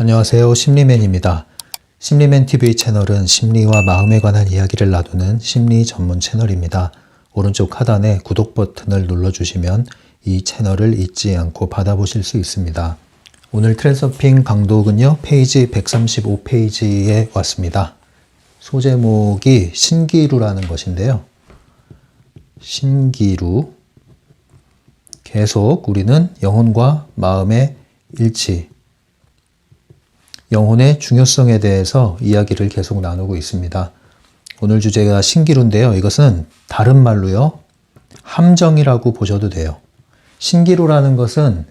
안녕하세요. 심리맨입니다. 심리맨 TV 채널은 심리와 마음에 관한 이야기를 나누는 심리 전문 채널입니다. 오른쪽 하단에 구독 버튼을 눌러주시면 이 채널을 잊지 않고 받아보실 수 있습니다. 오늘 트랜서핑 강독은요, 페이지 135페이지에 왔습니다. 소제목이 신기루라는 것인데요. 신기루. 계속 우리는 영혼과 마음의 일치, 영혼의 중요성에 대해서 이야기를 계속 나누고 있습니다. 오늘 주제가 신기루인데요. 이것은 다른 말로요. 함정이라고 보셔도 돼요. 신기루라는 것은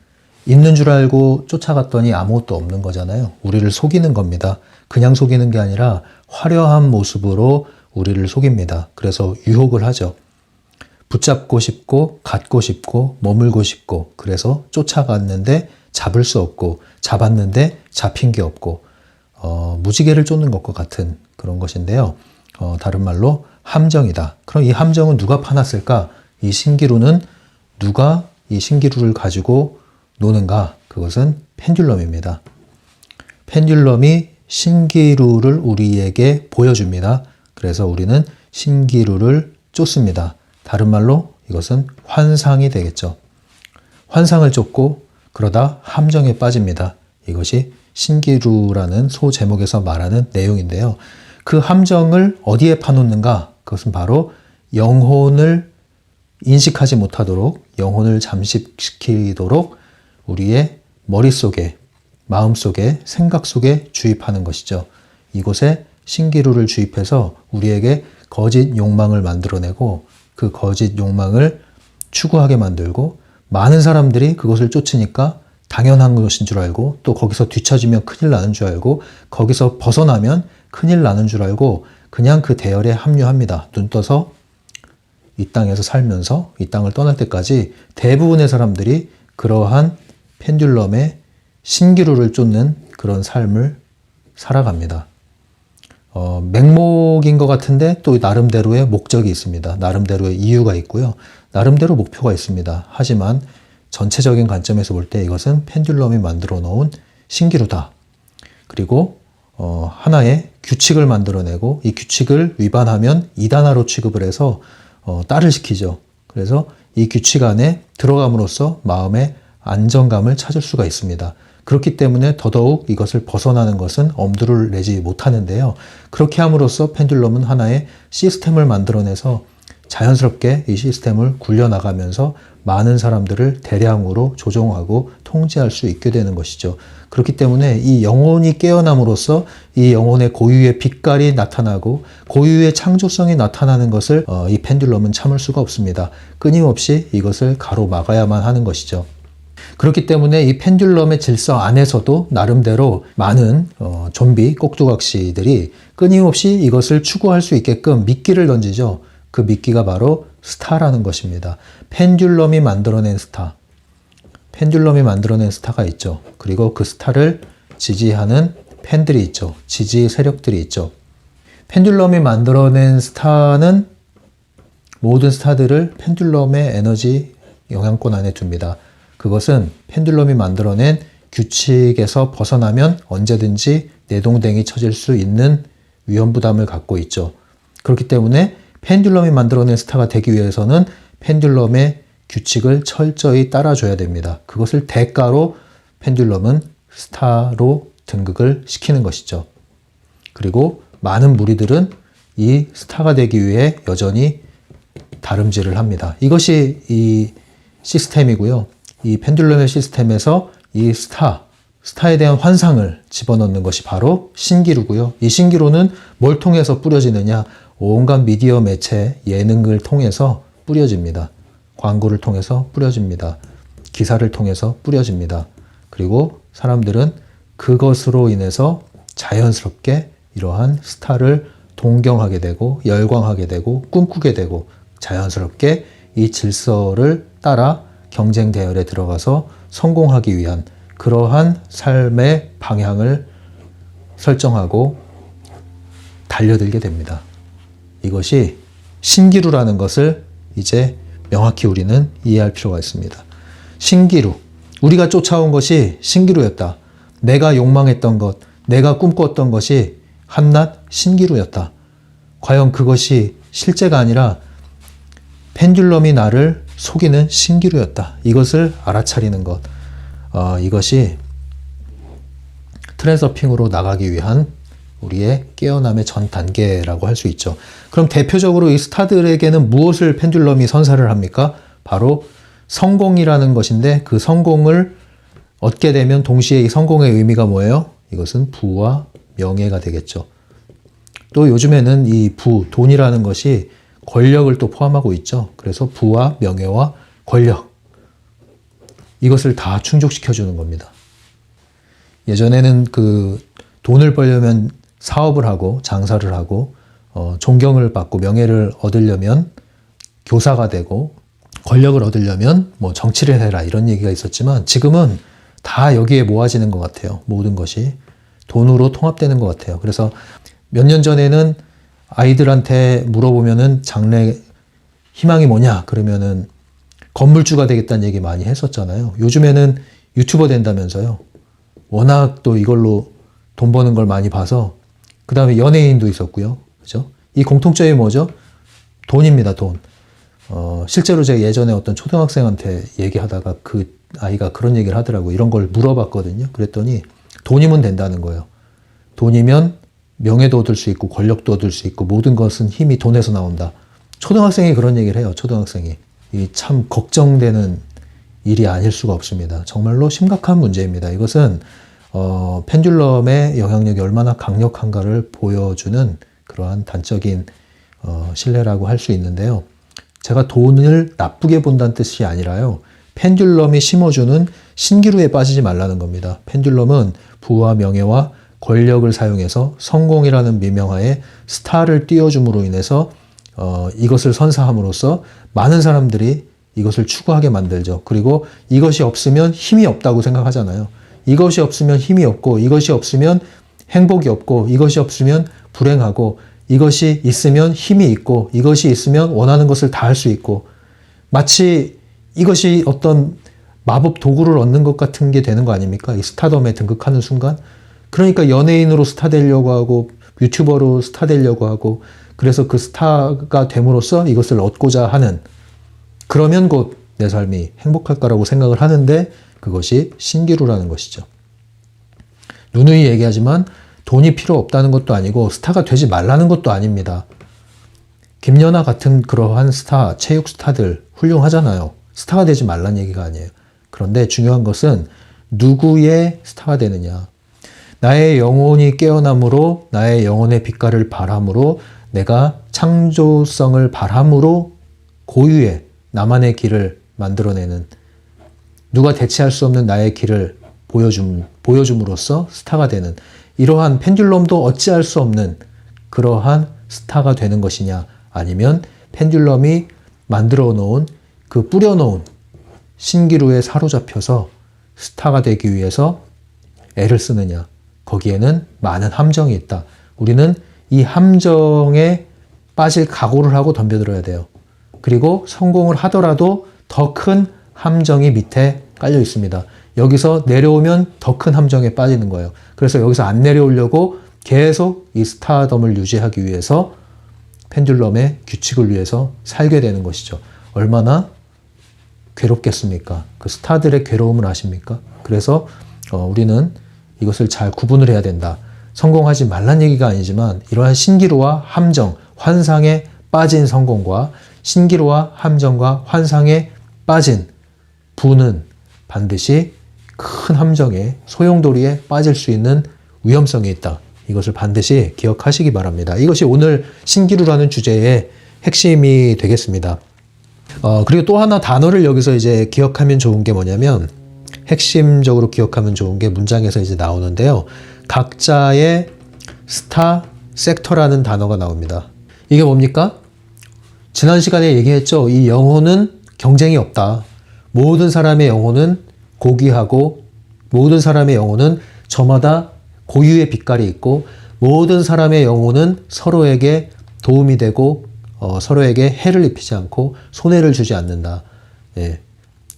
있는 줄 알고 쫓아갔더니 아무것도 없는 거잖아요. 우리를 속이는 겁니다. 그냥 속이는 게 아니라 화려한 모습으로 우리를 속입니다. 그래서 유혹을 하죠. 붙잡고 싶고 갖고 싶고 머물고 싶고 그래서 쫓아갔는데 잡을 수 없고 잡았는데 잡힌 게 없고 어, 무지개를 쫓는 것과 같은 그런 것인데요. 어, 다른 말로 함정이다. 그럼 이 함정은 누가 파놨을까? 이 신기루는 누가 이 신기루를 가지고 노는가? 그것은 펜듈럼입니다. 펜듈럼이 신기루를 우리에게 보여줍니다. 그래서 우리는 신기루를 쫓습니다. 다른 말로 이것은 환상이 되겠죠. 환상을 쫓고 그러다 함정에 빠집니다. 이것이 신기루라는 소 제목에서 말하는 내용인데요. 그 함정을 어디에 파놓는가? 그것은 바로 영혼을 인식하지 못하도록 영혼을 잠식시키도록 우리의 머릿속에 마음속에 생각 속에 주입하는 것이죠. 이곳에 신기루를 주입해서 우리에게 거짓 욕망을 만들어내고 그 거짓 욕망을 추구하게 만들고 많은 사람들이 그것을 쫓으니까 당연한 것인 줄 알고 또 거기서 뒤처지면 큰일 나는 줄 알고 거기서 벗어나면 큰일 나는 줄 알고 그냥 그 대열에 합류합니다. 눈 떠서 이 땅에서 살면서 이 땅을 떠날 때까지 대부분의 사람들이 그러한 펜듈럼의 신기루를 쫓는 그런 삶을 살아갑니다. 어, 맹목인 것 같은데 또 나름대로의 목적이 있습니다. 나름대로의 이유가 있고요. 나름대로 목표가 있습니다. 하지만 전체적인 관점에서 볼 때 이것은 펜듈럼이 만들어 놓은 신기루다. 그리고 어, 하나의 규칙을 만들어내고 이 규칙을 위반하면 이단화로 취급을 해서 어, 딸을 시키죠. 그래서 이 규칙 안에 들어감으로써 마음의 안정감을 찾을 수가 있습니다. 그렇기 때문에 더더욱 이것을 벗어나는 것은 엄두를 내지 못하는데요. 그렇게 함으로써 펜듈럼은 하나의 시스템을 만들어내서 자연스럽게 이 시스템을 굴려나가면서 많은 사람들을 대량으로 조종하고 통제할 수 있게 되는 것이죠. 그렇기 때문에 이 영혼이 깨어남으로써 이 영혼의 고유의 빛깔이 나타나고 고유의 창조성이 나타나는 것을 어, 이 펜듈럼은 참을 수가 없습니다. 끊임없이 이것을 가로막아야만 하는 것이죠. 그렇기 때문에 이 펜듈럼의 질서 안에서도 나름대로 많은 어, 좀비 꼭두각시들이 끊임없이 이것을 추구할 수 있게끔 미끼를 던지죠. 그 미끼가 바로 스타라는 것입니다. 펜듈럼이 만들어낸 스타. 펜듈럼이 만들어낸 스타가 있죠. 그리고 그 스타를 지지하는 팬들이 있죠. 지지 세력들이 있죠. 펜듈럼이 만들어낸 스타는 모든 스타들을 펜듈럼의 에너지 영향권 안에 둡니다. 그것은 펜듈럼이 만들어낸 규칙에서 벗어나면 언제든지 내동댕이 쳐질 수 있는 위험 부담을 갖고 있죠. 그렇기 때문에 펜듈럼이 만들어낸 스타가 되기 위해서는 펜듈럼의 규칙을 철저히 따라줘야 됩니다. 그것을 대가로 펜듈럼은 스타로 등극을 시키는 것이죠. 그리고 많은 무리들은 이 스타가 되기 위해 여전히 다름질을 합니다. 이것이 이 시스템이고요. 이 펜듈럼의 시스템에서 이 스타, 스타에 대한 환상을 집어넣는 것이 바로 신기루고요. 이 신기루는 뭘 통해서 뿌려지느냐? 온갖 미디어 매체, 예능을 통해서 뿌려집니다. 광고를 통해서 뿌려집니다. 기사를 통해서 뿌려집니다. 그리고 사람들은 그것으로 인해서 자연스럽게 이러한 스타를 동경하게 되고 열광하게 되고 꿈꾸게 되고 자연스럽게 이 질서를 따라 경쟁 대열에 들어가서 성공하기 위한 그러한 삶의 방향을 설정하고 달려들게 됩니다. 이것이 신기루라는 것을 이제 명확히 우리는 이해할 필요가 있습니다. 신기루. 우리가 쫓아온 것이 신기루였다. 내가 욕망했던 것, 내가 꿈꿨던 것이 한낱 신기루였다. 과연 그것이 실제가 아니라 펜듈럼이 나를 속이는 신기루였다. 이것을 알아차리는 것. 어, 이것이 트랜서핑으로 나가기 위한 우리의 깨어남의 전 단계라고 할 수 있죠. 그럼 대표적으로 이 스타들에게는 무엇을 펜듈럼이 선사를 합니까? 바로 성공이라는 것인데 그 성공을 얻게 되면 동시에 이 성공의 의미가 뭐예요? 이것은 부와 명예가 되겠죠. 또 요즘에는 이 부, 돈이라는 것이 권력을 또 포함하고 있죠. 그래서 부와 명예와 권력. 이것을 다 충족시켜 주는 겁니다. 예전에는 그 돈을 벌려면 사업을 하고 장사를 하고 어, 존경을 받고 명예를 얻으려면 교사가 되고 권력을 얻으려면 뭐 정치를 해라 이런 얘기가 있었지만 지금은 다 여기에 모아지는 것 같아요. 모든 것이 돈으로 통합되는 것 같아요. 그래서 몇 년 전에는 아이들한테 물어보면은 장래 희망이 뭐냐 그러면은 건물주가 되겠다는 얘기 많이 했었잖아요. 요즘에는 유튜버 된다면서요. 워낙 또 이걸로 돈 버는 걸 많이 봐서 그 다음에 연예인도 있었고요. 그죠? 이 공통점이 뭐죠? 돈입니다, 돈. 어, 실제로 제가 예전에 어떤 초등학생한테 얘기하다가 그 아이가 그런 얘기를 하더라고요. 이런 걸 물어봤거든요. 그랬더니 돈이면 된다는 거예요. 돈이면 명예도 얻을 수 있고 권력도 얻을 수 있고 모든 것은 힘이 돈에서 나온다. 초등학생이 그런 얘기를 해요. 초등학생이. 이 참 걱정되는 일이 아닐 수가 없습니다. 정말로 심각한 문제입니다. 이것은 어, 펜듈럼의 영향력이 얼마나 강력한가를 보여주는 그러한 단적인 어, 신뢰라고 할 수 있는데요. 제가 돈을 나쁘게 본다는 뜻이 아니라요. 펜듈럼이 심어주는 신기루에 빠지지 말라는 겁니다. 펜듈럼은 부와 명예와 권력을 사용해서 성공이라는 미명하에 스타를 띄워줌으로 인해서 어, 이것을 선사함으로써 많은 사람들이 이것을 추구하게 만들죠. 그리고 이것이 없으면 힘이 없다고 생각하잖아요. 이것이 없으면 힘이 없고, 이것이 없으면 행복이 없고, 이것이 없으면 불행하고, 이것이 있으면 힘이 있고, 이것이 있으면 원하는 것을 다 할 수 있고, 마치 이것이 어떤 마법 도구를 얻는 것 같은 게 되는 거 아닙니까? 이 스타덤에 등극하는 순간. 그러니까 연예인으로 스타 되려고 하고, 유튜버로 스타 되려고 하고, 그래서 그 스타가 됨으로써 이것을 얻고자 하는, 그러면 곧 내 삶이 행복할 거라고 생각을 하는데, 그것이 신기루라는 것이죠. 누누이 얘기하지만 돈이 필요 없다는 것도 아니고 스타가 되지 말라는 것도 아닙니다. 김연아 같은 그러한 스타, 체육 스타들 훌륭하잖아요. 스타가 되지 말란 얘기가 아니에요. 그런데 중요한 것은 누구의 스타가 되느냐. 나의 영혼이 깨어남으로 나의 영혼의 빛깔을 바람으로 내가 창조성을 바람으로 고유의 나만의 길을 만들어내는 누가 대체할 수 없는 나의 길을 보여줌, 보여줌으로써 스타가 되는 이러한 펜듈럼도 어찌할 수 없는 그러한 스타가 되는 것이냐 아니면 펜듈럼이 만들어 놓은 그 뿌려 놓은 신기루에 사로잡혀서 스타가 되기 위해서 애를 쓰느냐 거기에는 많은 함정이 있다. 우리는 이 함정에 빠질 각오를 하고 덤벼들어야 돼요. 그리고 성공을 하더라도 더 큰 함정이 밑에 깔려 있습니다. 여기서 내려오면 더 큰 함정에 빠지는 거예요. 그래서 여기서 안 내려오려고 계속 이 스타덤을 유지하기 위해서 펜듈럼의 규칙을 위해서 살게 되는 것이죠. 얼마나 괴롭겠습니까? 그 스타들의 괴로움을 아십니까? 그래서 어, 우리는 이것을 잘 구분을 해야 된다. 성공하지 말란 얘기가 아니지만 이러한 신기루와 함정, 환상에 빠진 성공과 신기루와 함정과 환상에 빠진 부는 반드시 큰 함정에 소용돌이에 빠질 수 있는 위험성이 있다. 이것을 반드시 기억하시기 바랍니다. 이것이 오늘 신기루라는 주제의 핵심이 되겠습니다. 어, 그리고 또 하나 단어를 여기서 이제 기억하면 좋은 게 뭐냐면 핵심적으로 기억하면 좋은 게 문장에서 이제 나오는데요. 각자의 스타 섹터라는 단어가 나옵니다. 이게 뭡니까? 지난 시간에 얘기했죠. 이 영혼은 경쟁이 없다. 모든 사람의 영혼은 고귀하고 모든 사람의 영혼은 저마다 고유의 빛깔이 있고 모든 사람의 영혼은 서로에게 도움이 되고 어, 서로에게 해를 입히지 않고 손해를 주지 않는다. 예.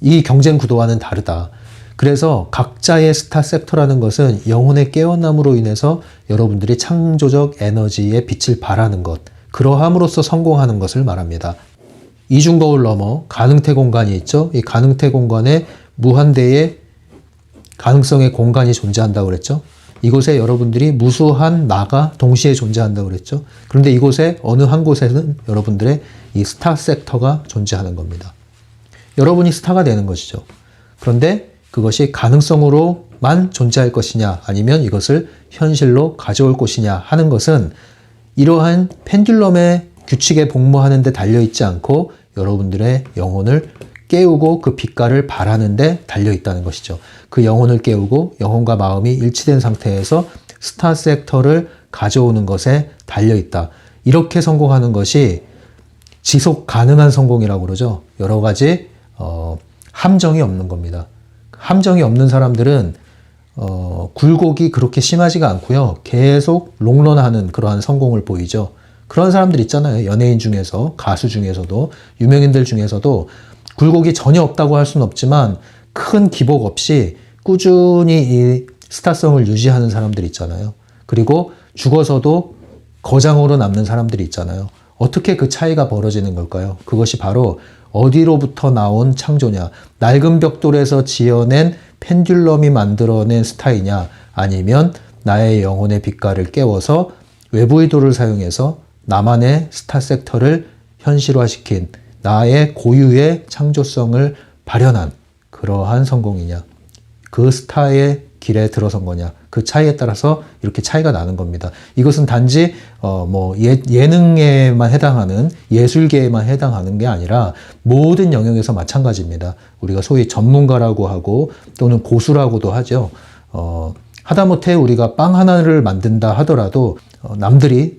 이 경쟁 구도와는 다르다. 그래서 각자의 스타 섹터라는 것은 영혼의 깨어남으로 인해서 여러분들이 창조적 에너지의 빛을 발하는 것, 그러함으로써 성공하는 것을 말합니다. 이중 거울 넘어 가능태 공간이 있죠. 이 가능태 공간에 무한대의 가능성의 공간이 존재한다고 그랬죠. 이곳에 여러분들이 무수한 나가 동시에 존재한다고 그랬죠. 그런데 이곳에 어느 한 곳에는 여러분들의 이 스타 섹터가 존재하는 겁니다. 여러분이 스타가 되는 것이죠. 그런데 그것이 가능성으로만 존재할 것이냐 아니면 이것을 현실로 가져올 것이냐 하는 것은 이러한 펜듈럼의 규칙에 복무하는 데 달려 있지 않고 여러분들의 영혼을 깨우고 그 빛깔을 발하는 데 달려 있다는 것이죠. 그 영혼을 깨우고 영혼과 마음이 일치된 상태에서 스타 섹터를 가져오는 것에 달려 있다. 이렇게 성공하는 것이 지속 가능한 성공이라고 그러죠. 여러 가지 어, 함정이 없는 겁니다. 함정이 없는 사람들은 어, 굴곡이 그렇게 심하지가 않고요. 계속 롱런하는 그러한 성공을 보이죠. 그런 사람들 있잖아요. 연예인 중에서, 가수 중에서도, 유명인들 중에서도 굴곡이 전혀 없다고 할 수는 없지만 큰 기복 없이 꾸준히 이 스타성을 유지하는 사람들 있잖아요. 그리고 죽어서도 거장으로 남는 사람들이 있잖아요. 어떻게 그 차이가 벌어지는 걸까요? 그것이 바로 어디로부터 나온 창조냐, 낡은 벽돌에서 지어낸 펜듈럼이 만들어낸 스타이냐, 아니면 나의 영혼의 빛깔을 깨워서 외부의 돌을 사용해서 나만의 스타 섹터를 현실화시킨 나의 고유의 창조성을 발현한 그러한 성공이냐, 그 스타의 길에 들어선 거냐, 그 차이에 따라서 이렇게 차이가 나는 겁니다. 이것은 단지 어뭐 예, 예능에만 해당하는 예술계에만 해당하는 게 아니라 모든 영역에서 마찬가지입니다. 우리가 소위 전문가라고 하고 또는 고수라고도 하죠. 어 하다못해 우리가 빵 하나를 만든다 하더라도 어, 남들이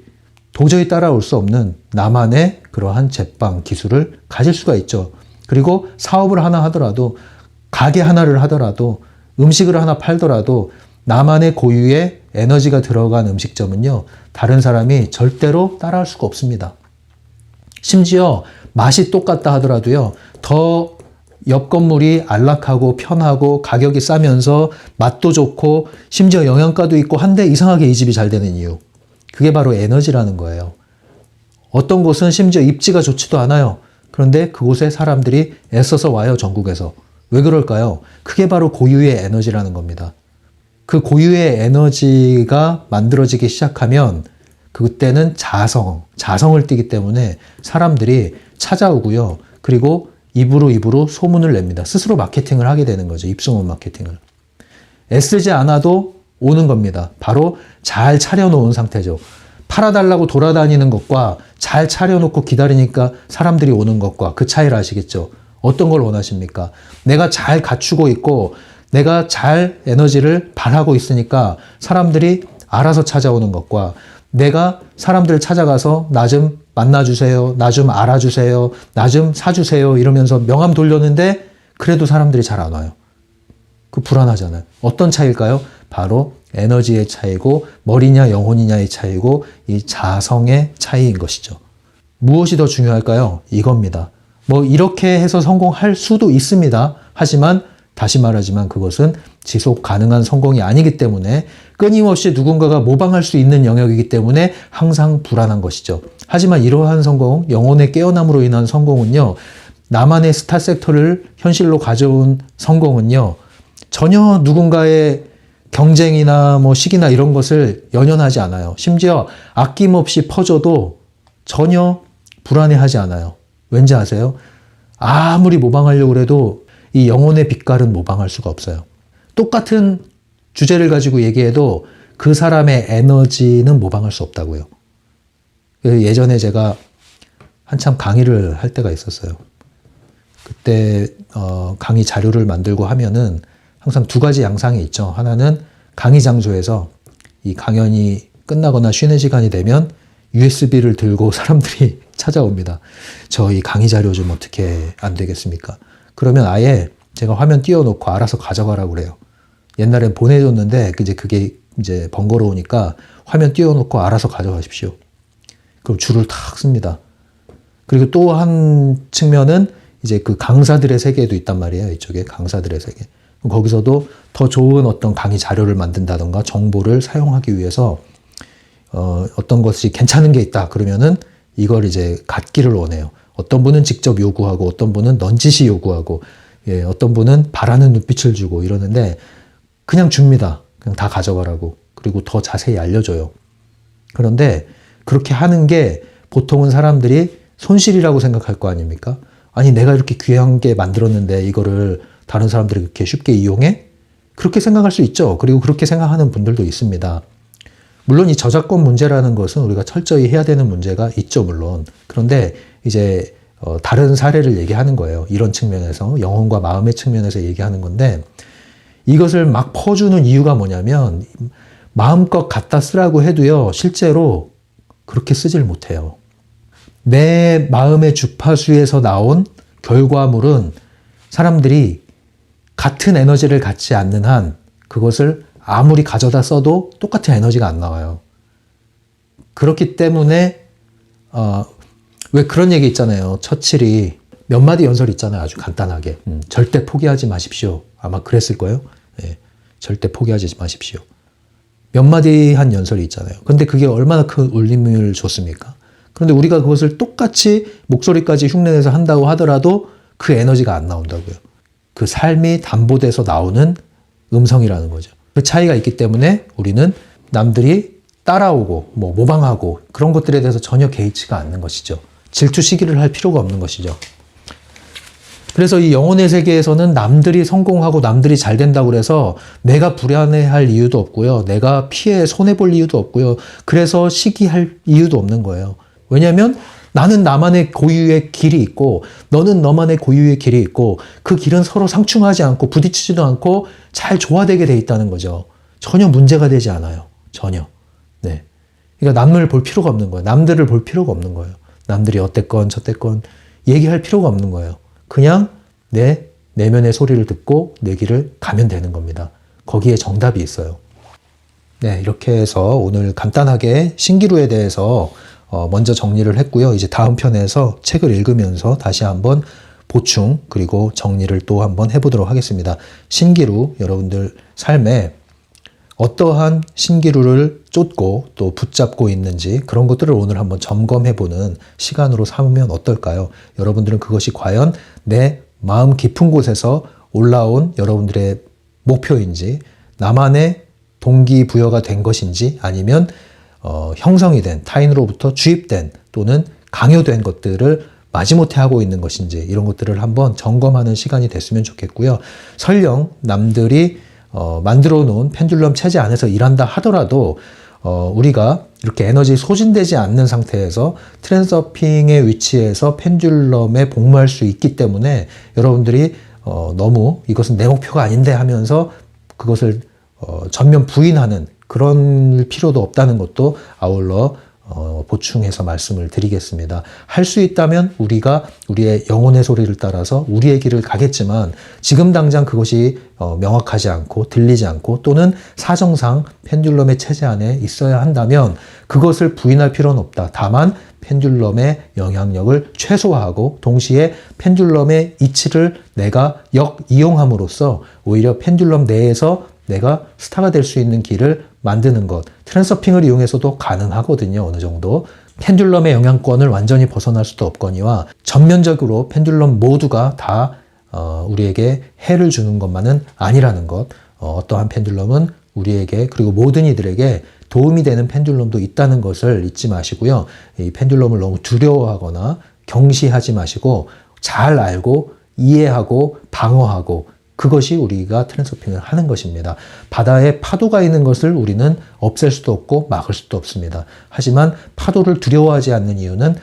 도저히 따라올 수 없는 나만의 그러한 제빵 기술을 가질 수가 있죠. 그리고 사업을 하나 하더라도 가게 하나를 하더라도 음식을 하나 팔더라도 나만의 고유의 에너지가 들어간 음식점은요, 다른 사람이 절대로 따라할 수가 없습니다. 심지어 맛이 똑같다 하더라도요, 더 옆 건물이 안락하고 편하고 가격이 싸면서 맛도 좋고 심지어 영양가도 있고 한데 이상하게 이 집이 잘 되는 이유. 그게 바로 에너지라는 거예요. 어떤 곳은 심지어 입지가 좋지도 않아요. 그런데 그곳에 사람들이 애써서 와요, 전국에서. 왜 그럴까요? 그게 바로 고유의 에너지라는 겁니다. 그 고유의 에너지가 만들어지기 시작하면 그때는 자성, 자성을 띠기 때문에 사람들이 찾아오고요. 그리고 입으로 입으로 소문을 냅니다. 스스로 마케팅을 하게 되는 거죠. 입소문 마케팅을. 애쓰지 않아도 오는 겁니다. 바로 잘 차려놓은 상태죠. 팔아달라고 돌아다니는 것과 잘 차려놓고 기다리니까 사람들이 오는 것과 그 차이를 아시겠죠? 어떤 걸 원하십니까? 내가 잘 갖추고 있고 내가 잘 에너지를 발하고 있으니까 사람들이 알아서 찾아오는 것과 내가 사람들을 찾아가서 나 좀 만나주세요. 나 좀 알아주세요. 나 좀 사주세요. 이러면서 명함 돌렸는데 그래도 사람들이 잘 안 와요. 그 불안하잖아요. 어떤 차이일까요? 바로 에너지의 차이고 머리냐 영혼이냐의 차이고 이 자성의 차이인 것이죠. 무엇이 더 중요할까요? 이겁니다. 뭐 이렇게 해서 성공할 수도 있습니다. 하지만 다시 말하지만 그것은 지속 가능한 성공이 아니기 때문에 끊임없이 누군가가 모방할 수 있는 영역이기 때문에 항상 불안한 것이죠. 하지만 이러한 성공, 영혼의 깨어남으로 인한 성공은요, 나만의 스타 섹터를 현실로 가져온 성공은요, 전혀 누군가의 경쟁이나 뭐 시기나 이런 것을 연연하지 않아요. 심지어 아낌없이 퍼져도 전혀 불안해하지 않아요. 왠지 아세요? 아무리 모방하려고 해도 이 영혼의 빛깔은 모방할 수가 없어요. 똑같은 주제를 가지고 얘기해도 그 사람의 에너지는 모방할 수 없다고요. 예전에 제가 한참 강의를 할 때가 있었어요. 그때 어, 강의 자료를 만들고 하면은 항상 두 가지 양상이 있죠. 하나는 강의 장소에서 이 강연이 끝나거나 쉬는 시간이 되면 USB를 들고 사람들이 찾아옵니다. 저희 강의 자료 좀 어떻게 안 되겠습니까? 그러면 아예 제가 화면 띄워놓고 알아서 가져가라고 그래요. 옛날엔 보내줬는데 이제 그게 이제 번거로우니까 화면 띄워놓고 알아서 가져가십시오. 그럼 줄을 탁 씁니다. 그리고 또 한 측면은 이제 그 강사들의 세계도 있단 말이에요. 이쪽에 강사들의 세계. 거기서도 더 좋은 어떤 강의 자료를 만든다던가 정보를 사용하기 위해서 어, 어떤 것이 괜찮은 게 있다 그러면은 이걸 이제 갖기를 원해요. 어떤 분은 직접 요구하고 어떤 분은 넌지시 요구하고 예, 어떤 분은 바라는 눈빛을 주고 이러는데 그냥 줍니다. 그냥 다 가져가라고. 그리고 더 자세히 알려줘요. 그런데 그렇게 하는 게 보통은 사람들이 손실이라고 생각할 거 아닙니까? 아니, 내가 이렇게 귀한 게 만들었는데 이거를 다른 사람들이 그렇게 쉽게 이용해? 그렇게 생각할 수 있죠. 그리고 그렇게 생각하는 분들도 있습니다. 물론 이 저작권 문제라는 것은 우리가 철저히 해야 되는 문제가 있죠, 물론. 그런데 이제 어, 다른 사례를 얘기하는 거예요. 이런 측면에서 영혼과 마음의 측면에서 얘기하는 건데 이것을 막 퍼주는 이유가 뭐냐면 마음껏 갖다 쓰라고 해도요, 실제로 그렇게 쓰질 못해요. 내 마음의 주파수에서 나온 결과물은 사람들이 같은 에너지를 갖지 않는 한 그것을 아무리 가져다 써도 똑같은 에너지가 안 나와요. 그렇기 때문에 어, 왜 그런 얘기 있잖아요. 처칠이 몇 마디 연설 있잖아요. 아주 간단하게. 음, 절대 포기하지 마십시오. 아마 그랬을 거예요. 예, 절대 포기하지 마십시오. 몇 마디 한 연설이 있잖아요. 근데 그게 얼마나 큰 울림을 줬습니까? 그런데 우리가 그것을 똑같이 목소리까지 흉내내서 한다고 하더라도 그 에너지가 안 나온다고요. 그 삶이 담보돼서 나오는 음성이라는 거죠. 그 차이가 있기 때문에 우리는 남들이 따라오고 뭐 모방하고 그런 것들에 대해서 전혀 개의치가 않는 것이죠. 질투 시기를 할 필요가 없는 것이죠. 그래서 이 영혼의 세계에서는 남들이 성공하고 남들이 잘 된다고 그래서 내가 불안해할 이유도 없고요. 내가 피해 손해 볼 이유도 없고요. 그래서 시기할 이유도 없는 거예요. 왜냐하면 나는 나만의 고유의 길이 있고 너는 너만의 고유의 길이 있고 그 길은 서로 상충하지 않고 부딪히지도 않고 잘 조화되게 돼 있다는 거죠. 전혀 문제가 되지 않아요. 전혀. 네. 그러니까 남을 볼 필요가 없는 거예요. 남들을 볼 필요가 없는 거예요. 남들이 어땠건 저땠건 얘기할 필요가 없는 거예요. 그냥 내 내면의 소리를 듣고 내 길을 가면 되는 겁니다. 거기에 정답이 있어요. 네, 이렇게 해서 오늘 간단하게 신기루에 대해서 어, 먼저 정리를 했고요. 이제 다음 편에서 책을 읽으면서 다시 한번 보충 그리고 정리를 또 한번 해보도록 하겠습니다. 신기루 여러분들 삶에 어떠한 신기루를 쫓고 또 붙잡고 있는지 그런 것들을 오늘 한번 점검해보는 시간으로 삼으면 어떨까요? 여러분들은 그것이 과연 내 마음 깊은 곳에서 올라온 여러분들의 목표인지 나만의 동기부여가 된 것인지 아니면 어, 형성이 된 타인으로부터 주입된 또는 강요된 것들을 마지못해 하고 있는 것인지 이런 것들을 한번 점검하는 시간이 됐으면 좋겠고요. 설령 남들이 어, 만들어 놓은 펜듈럼 체제 안에서 일한다 하더라도 어, 우리가 이렇게 에너지 소진되지 않는 상태에서 트랜서핑의 위치에서 펜듈럼에 복무할 수 있기 때문에 여러분들이 어, 너무 이것은 내 목표가 아닌데 하면서 그것을 어, 전면 부인하는 그런 필요도 없다는 것도 아울러 어, 보충해서 말씀을 드리겠습니다. 할 수 있다면 우리가 우리의 영혼의 소리를 따라서 우리의 길을 가겠지만 지금 당장 그것이 어, 명확하지 않고 들리지 않고 또는 사정상 펜듈럼의 체제 안에 있어야 한다면 그것을 부인할 필요는 없다. 다만 펜듈럼의 영향력을 최소화하고 동시에 펜듈럼의 이치를 내가 역이용함으로써 오히려 펜듈럼 내에서 내가 스타가 될 수 있는 길을 만드는 것. 트랜서핑을 이용해서도 가능하거든요. 어느 정도. 펜듈럼의 영향권을 완전히 벗어날 수도 없거니와 전면적으로 펜듈럼 모두가 다 어, 우리에게 해를 주는 것만은 아니라는 것. 어, 떠한 펜듈럼은 우리에게 그리고 모든 이들에게 도움이 되는 펜듈럼도 있다는 것을 잊지 마시고요. 이 펜듈럼을 너무 두려워하거나 경시하지 마시고 잘 알고 이해하고 방어하고 그것이 우리가 트랜스서핑을 하는 것입니다. 바다에 파도가 있는 것을 우리는 없앨 수도 없고 막을 수도 없습니다. 하지만 파도를 두려워하지 않는 이유는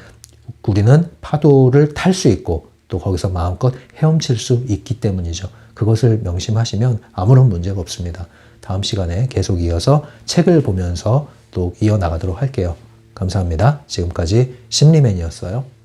우리는 파도를 탈 수 있고 또 거기서 마음껏 헤엄칠 수 있기 때문이죠. 그것을 명심하시면 아무런 문제가 없습니다. 다음 시간에 계속 이어서 책을 보면서 또 이어나가도록 할게요. 감사합니다. 지금까지 심리맨이었어요.